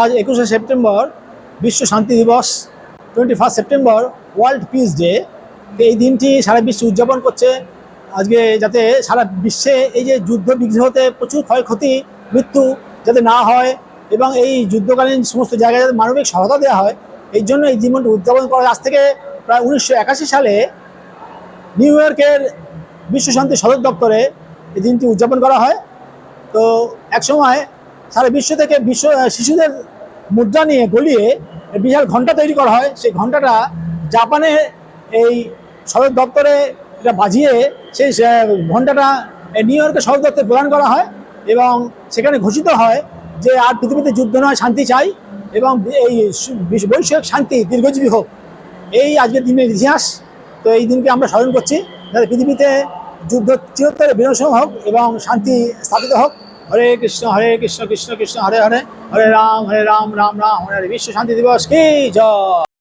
আজ একুশে সেপ্টেম্বর বিশ্ব শান্তি দিবস twenty first September world peace day এই দিনটি সারা বিশ্বে উদযাপন করছে। আজকে যাতে সারা বিশ্বে এই যে যুদ্ধ বিগ্রহতে প্রচুর ক্ষয়ক্ষতি, মৃত্যু যাতে না হয় এবং এই যুদ্ধকালীন সমস্ত জায়গায় যাতে মানবিক সহায়তা দেওয়া হয়, এই জন্য এই দিনটি উদযাপন করা আজ থেকে প্রায় উনিশশো একাশি সালে নিউ ইয়র্কের বিশ্ব শান্তি সদর দপ্তরে এই দিনটি উদযাপন করা হয়। তো একসময় সারা বিশ্ব থেকে বিশ্ব শিশুদের মুদ্রা নিয়ে গলিয়ে বিশাল ঘণ্টা তৈরি করা হয়। সেই ঘন্টাটা জাপানে এই সদর দপ্তরে এটা বাজিয়ে সেই ঘন্টাটা নিউ ইয়র্কে সদর দপ্তরে প্রদান করা হয় এবং সেখানে ঘোষিত হয় যে আর পৃথিবীতে যুদ্ধ নয়, শান্তি চাই এবং এই বৈশ্বিক শান্তি দীর্ঘজীবী হোক। এই আজকের দিনের ইতিহাস। তো এই দিনকে আমরা স্মরণ করছি। যাতে পৃথিবীতে যুদ্ধ চিরতরে বিনাশ হোক এবং শান্তি স্থাপিত হোক। হরে কৃষ্ণ হরে কৃষ্ণ কৃষ্ণ কৃষ্ণ, হরে হরে হরে রাম হরে রাম রাম রাম, হরে বিশ্ব শান্তি দিবস, কি জয়!